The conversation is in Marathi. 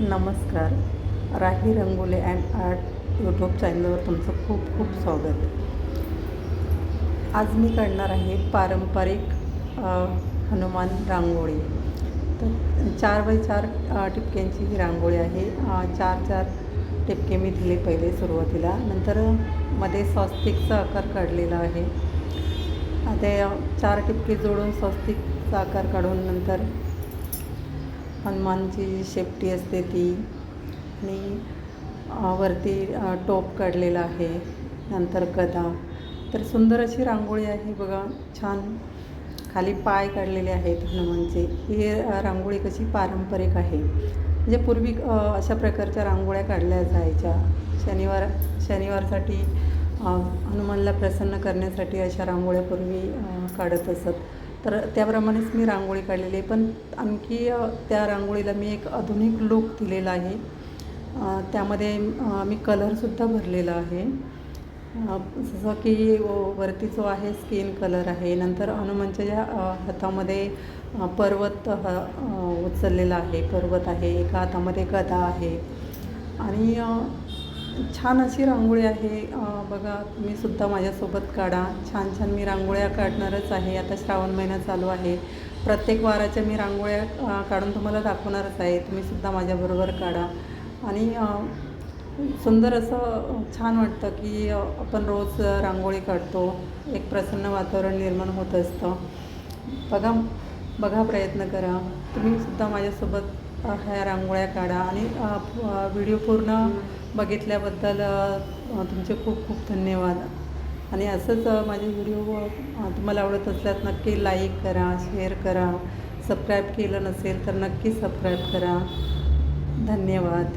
नमस्कार. Rahi Rangoli and art YouTube चॅनलवर तुमचं खूप खूप स्वागत. आज मी काढणार आहे पारंपरिक हनुमान रांगोळी. तर चार बाय चार टिपक्यांची ही रांगोळी आहे. चार चार टिपके मी दिले पहिले सुरुवातीला. नंतर मध्ये स्वस्तिकचा आकार काढलेला आहे. ते चार टिपके जोडून स्वस्तिकचा आकार काढून नंतर हनुमानची जी शेपटी असते ती. आणि वरती टोप काढलेला आहे. नंतर गदा. तर सुंदर अशी रांगोळी आहे बघा. छान. खाली पाय काढलेले आहेत हनुमानचे. ही रांगोळी कशी पारंपरिक आहे. म्हणजे पूर्वी अशा प्रकारच्या रांगोळ्या काढल्या जायच्या. शनिवार शनिवारसाठी हनुमानला प्रसन्न करण्यासाठी अशा रांगोळ्या पूर्वी काढत असत. तर त्याप्रमाणेच मी रांगोळी काढलेली आहे. पण आणखी त्या रांगोळीला मी एक आधुनिक लूक दिलेला आहे. त्यामध्ये मी कलरसुद्धा भरलेला आहे. जसं की व- वरती जो आहे स्किन कलर आहे नंतर हनुमानच्या ज्या हातामध्ये पर्वत ह उचललेला आहे. पर्वत आहे एका हातामध्ये गदा आहे. आणि छान अशी रांगोळी आहे. बघा तुम्ही सुद्धा माझ्यासोबत काढा. छान छान मी रांगोळ्या काढणारच आहे. आता श्रावण महिना चालू आहे. प्रत्येक वाराच्या मी रांगोळ्या काढून तुम्हाला दाखवणारच आहे. तुम्ही सुद्धा माझ्याबरोबर काढा. आणि सुंदर असं छान वाटतं की आपण रोज रांगोळी काढतो. एक प्रसन्न वातावरण निर्माण होत असतं. बघा बघा प्रयत्न करा. तुम्ही सुद्धा माझ्यासोबत ह्या रांगोळ्या काढा आणि व्हिडिओ पूर्ण बघितल्याबद्दल तुमचे खूप खूप धन्यवाद. आणि असंच माझे व्हिडिओ तुम्हाला आवडत असल्यास नक्की लाईक करा शेअर करा. सबस्क्राईब केलं नसेल तर नक्की सबस्क्राईब करा. धन्यवाद.